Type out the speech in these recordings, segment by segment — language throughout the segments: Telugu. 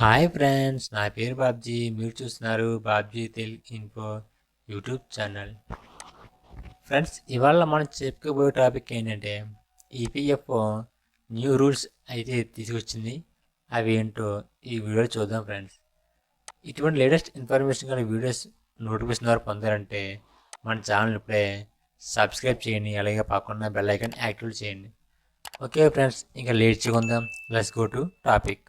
హాయ్ ఫ్రెండ్స్ నా పేరు బాబ్జీ. మీరు చూస్తున్నారు Babji tel info YouTube channel. Friends ఇవాళ మనం చెప్పుకోబోయే టాపిక్ ఏంటంటే ఈపీఎఫ్ఓ న్యూ రూల్స్ అయితే తీసుకొచ్చింది. అవి ఏంటో ఈ వీడియో చూద్దాం ఫ్రెండ్స్. ఇటువంటి లేటెస్ట్ ఇన్ఫర్మేషన్ కానీ వీడియోస్ నోటిఫికేషన్ ద్వారా పొందారంటే మన ఛానల్ ఇప్పుడే సబ్స్క్రైబ్ చేయండి అలాగే పక్కన బెల్ ఐకాన్ యాక్టివేట్ చేయండి. ఓకే ఫ్రెండ్స్ ఇంకా late చేయకుందాం let's go to topic.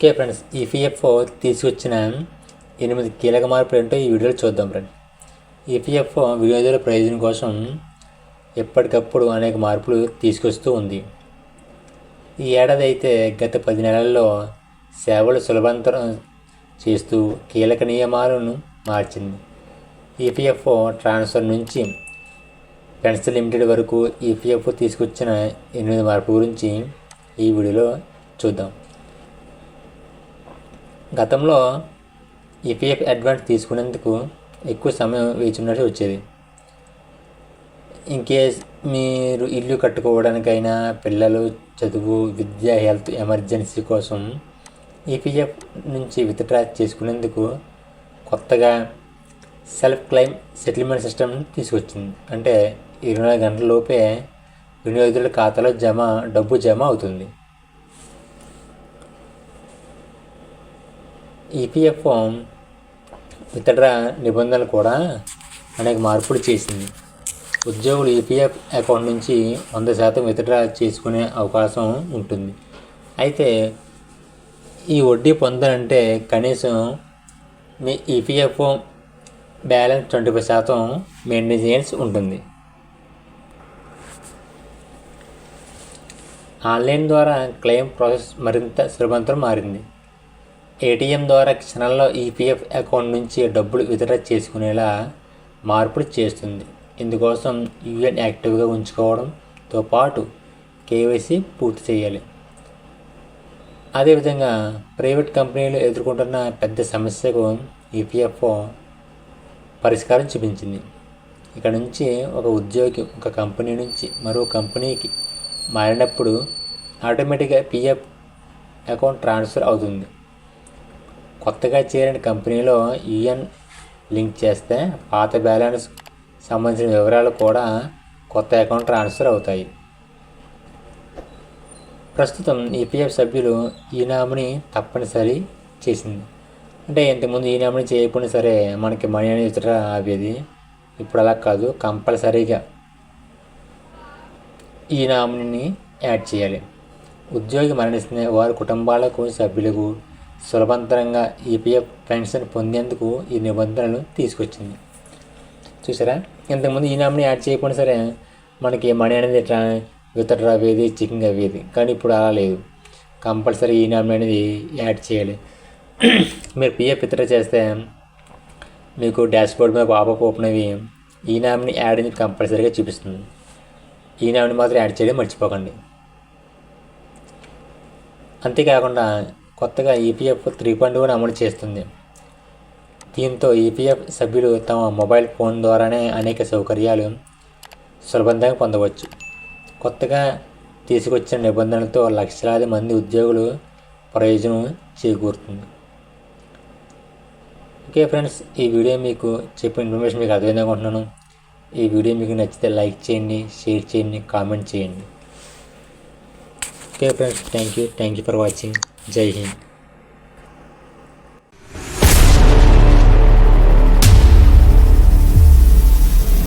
Okay friends EPFO తీసుకొచ్చిన ఎనిమిది కీలక మార్పులు ఏంటో ఈ వీడియోలో చూద్దాం ఫ్రెండ్స్ ఈపీఎఫ్ఓ వినియోగదారుల ప్రయోజనం కోసం ఎప్పటికప్పుడు అనేక మార్పులు తీసుకొస్తూ ఉంది. ఈ ఏడాది అయితే గత పది నెలల్లో సేవలు సులభంతరం చేస్తూ కీలక నియమాలను మార్చింది. ఈపీఎఫ్ఓ ట్రాన్స్ఫర్ నుంచి పెన్షన్ లిమిటెడ్ వరకు ఈపీఎఫ్ఓ తీసుకొచ్చిన ఎనిమిది మార్పు గురించి ఈ వీడియోలో చూద్దాం. గతంలో ఈపీఎఫ్ అడ్వాన్స్ తీసుకునేందుకు ఎక్కువ సమయం వేచినట్టు వచ్చేది. ఇన్కేస్ మీరు ఇల్లు కట్టుకోవడానికైనా పిల్లలు చదువు విద్య హెల్త్ ఎమర్జెన్సీ కోసం ఈపీఎఫ్ నుంచి విత్డ్రా చేసుకునేందుకు కొత్తగా సెల్ఫ్ క్లెయిమ్ సెటిల్మెంట్ సిస్టమ్ తీసుకొచ్చింది. అంటే ఇరవై నాలుగు గంటల లోపే వినియోగదారుల ఖాతాలో జమ డబ్బు జమ అవుతుంది. ఈపీఎఫ్ఓ విత్డ్రా నిబంధనలు కూడా అనేక మార్పులు చేసింది. ఉద్యోగులు ఈపీఎఫ్ అకౌంట్ నుంచి వంద శాతం విత్డ్రా చేసుకునే అవకాశం ఉంటుంది. అయితే ఈ వడ్డీ పొందాలంటే కనీసం మీ ఈపీఎఫ్ఓ బ్యాలెన్స్ ట్వంటీ ఫైవ్ శాతం మెయింటైన్ చేయాల్సి ఉంటుంది. ఆన్లైన్ ద్వారా క్లెయిమ్ ప్రాసెస్ మరింత సులభంతరం మారింది. ఏటీఎం ద్వారా క్షణంలో ఈపీఎఫ్ అకౌంట్ నుంచి డబ్బులు విత్డ్రా చేసుకునేలా మార్పులు చేస్తుంది. ఇందుకోసం యూఎన్ యాక్టివ్గా ఉంచుకోవడంతో పాటు కేవైసీ పూర్తి చేయాలి. అదేవిధంగా ప్రైవేట్ కంపెనీలు ఎదుర్కొంటున్న పెద్ద సమస్యకు ఈపీఎఫ్ఓ పరిష్కారం చూపించింది. ఇక్కడ నుంచి ఒక ఉద్యోగి ఒక కంపెనీ నుంచి మరో కంపెనీకి మారినప్పుడు ఆటోమేటిక్గా పిఎఫ్ అకౌంట్ ట్రాన్స్ఫర్ అవుతుంది. కొత్తగా చేరిన కంపెనీలో ఈఎన్ లింక్ చేస్తే పాత బ్యాలెన్స్ సంబంధించిన వివరాలు కూడా కొత్త అకౌంట్ ట్రాన్స్ఫర్ అవుతాయి. ప్రస్తుతం ఈపీఎఫ్ సభ్యులు ఈ నామిని తప్పనిసరి చేసింది. అంటే ఇంతకుముందు ఈ నామిని చేయకపోయినా సరే మనకి మనీ అనేది విత్డ్రా అవేది ఇప్పుడు అలా కాదు కంపల్సరీగా ఈ నామినీని యాడ్ చేయాలి. ఉద్యోగి మరణిస్తే వారి కుటుంబాలకు సభ్యులకు సులభంతరంగా ఈపీఎఫ్ పెన్షన్ పొందేందుకు ఈ నిబంధనలు తీసుకొచ్చింది. చూసారా? ఇంతకుముందు ఈ నామిని యాడ్ చేయకుండా సరే మనకి మనీ అనేది ఎట్లా? విత్డ్రా అవ్వేది చెకింగ్ అవ్వేది? కానీ ఇప్పుడు అలా లేదు. కంపల్సరీ ఈ నామిని అనేది యాడ్ చేయాలి. మీరు పిఎఫ్ విత్డ్రా చేస్తే మీకు డాష్ బోర్డ్ మీద పాపప్ ఓపెన్ అవి ఈ నామిని యాడ్ అనేది కంపల్సరీగా చూపిస్తుంది. ఈ నామిని మాత్రం యాడ్ చేయడం మర్చిపోకండి. అంతేకాకుండా కొత్తగా ఈపీఎఫ్ త్రీ పాయింట్ వన్ అమలు చేస్తుంది. దీంతో ఈపీఎఫ్ సభ్యులు తమ మొబైల్ ఫోన్ ద్వారానే అనేక సౌకర్యాలు సులభంగా పొందవచ్చు. కొత్తగా తీసుకొచ్చిన నిబంధనలతో లక్షలాది మంది ఉద్యోగులు ప్రయోజనం చేకూరుతుంది. ఓకే ఫ్రెండ్స్ ఈ వీడియో మీకు చెప్పిన ఇన్ఫర్మేషన్ మీకు అర్థమైంది అనుకుంటున్నాను. ఈ వీడియో మీకు నచ్చితే లైక్ చేయండి షేర్ చేయండి కామెంట్ చేయండి. Okay friends thank you thank you for watching जय हिंद